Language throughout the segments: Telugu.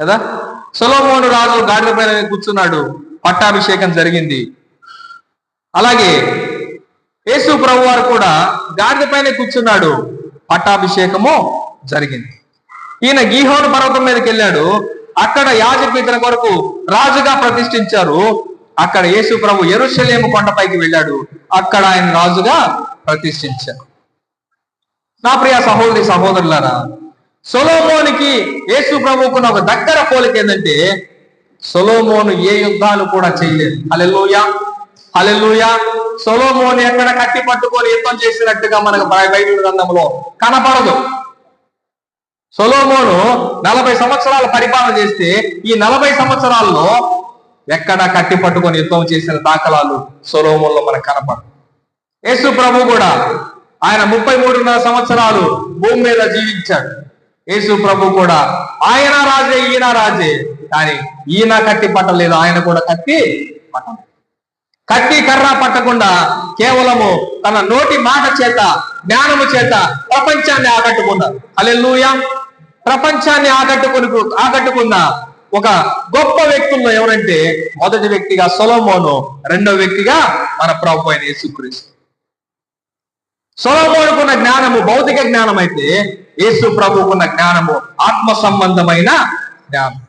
కదా? సొలోమోను రాజు గాడిద పైన కూర్చున్నాడు. పట్టాభిషేకం జరిగింది. అలాగే యేసు ప్రభు వారు కూడా గాడిద పైన కూర్చున్నాడు. పట్టాభిషేకము జరిగింది. ఈయన గీహోను పర్వతం మీదకి వెళ్ళాడు. అక్కడ యాజపీఠల కొరకు రాజుగా ప్రతిష్ఠించారు. అక్కడ యేసు ప్రభు ఎరుషలేము కొండపైకి వెళ్ళాడు. అక్కడ ఆయన రాజుగా ప్రతిష్ఠించారు. నా ప్రియ సహోదరి సహోదరులారా సొలోమోనికి యేసు ప్రభుకున్న ఒక దగ్గర పోలిక ఏంటంటే సొలోమోను ఏ యుద్ధాలు కూడా చేయలేదు. హలెలుయా హలెలుయా సొలోమోను ఎక్కడ కట్టి పట్టుకొని యుద్ధం చేసినట్టుగా మనకు బైబిల్ గ్రంథంలో కనపడదు. సొలోమోను నలభై సంవత్సరాలు పరిపాలన చేస్తే ఈ నలభై సంవత్సరాల్లో ఎక్కడ కట్టి పట్టుకొని యుద్ధం చేసిన దాఖలాలు సొలోమోన్లో మనకు కనపడదు యేసు ప్రభు కూడా ఆయన ముప్పై మూడున్నర సంవత్సరాలు భూమి మీద జీవించాడు. యేసు ప్రభు కూడా ఆయన రాజే ఈయన రాజే. కానీ ఈయన కట్టి పట్టలేదు ఆయన కూడా కట్టి పట్టలేదు. కత్తి కర్ర పట్టకుండా కేవలము తన నోటి మాట చేత జ్ఞానము చేత ప్రపంచాన్ని ఆకట్టుకున్నారు అలెలుయా ప్రపంచాన్ని ఆకట్టుకుని ఆకట్టుకున్న ఒక గొప్ప వ్యక్తుల్లో ఎవరంటే మొదటి వ్యక్తిగా సొలోమోను రెండో వ్యక్తిగా మన ప్రభు అయిన యేసుక్రీస్తు. సొలమోనుకున్న జ్ఞానము భౌతిక జ్ఞానం అయితే యేసు ప్రభుకున్న జ్ఞానము ఆత్మ సంబంధమైన జ్ఞానం.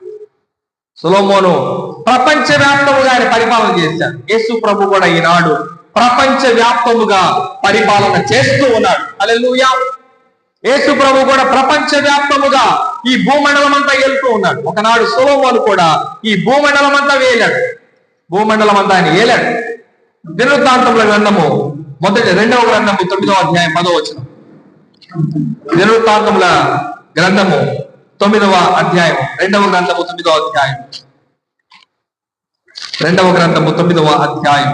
సులోమోను ప్రపంచ వ్యాప్తముగా ఆయన పరిపాలన చేశాడు. యేసు ప్రభు కూడా ఈనాడు ప్రపంచ వ్యాప్తముగా పరిపాలన చేస్తూ ఉన్నాడు. అలెలుయా యేసు ప్రభు కూడా ప్రపంచ వ్యాప్తముగా ఈ భూమండలం అంతా వెళ్తూ ఉన్నాడు. ఒకనాడు సులోమోను కూడా ఈ భూమండలం అంతా వేలాడు. భూమండలం అంతా ఆయన ఏలాడు. దినవృత్తాంతముల గ్రంథము మొదటి రెండవ గ్రంథము తొమ్మిదవ అధ్యాయం పదవ దినవృత్తాంతముల గ్రంథము తొమ్మిదవ అధ్యాయం రెండవ గ్రంథము తొమ్మిదవ అధ్యాయం రెండవ గ్రంథము తొమ్మిదవ అధ్యాయం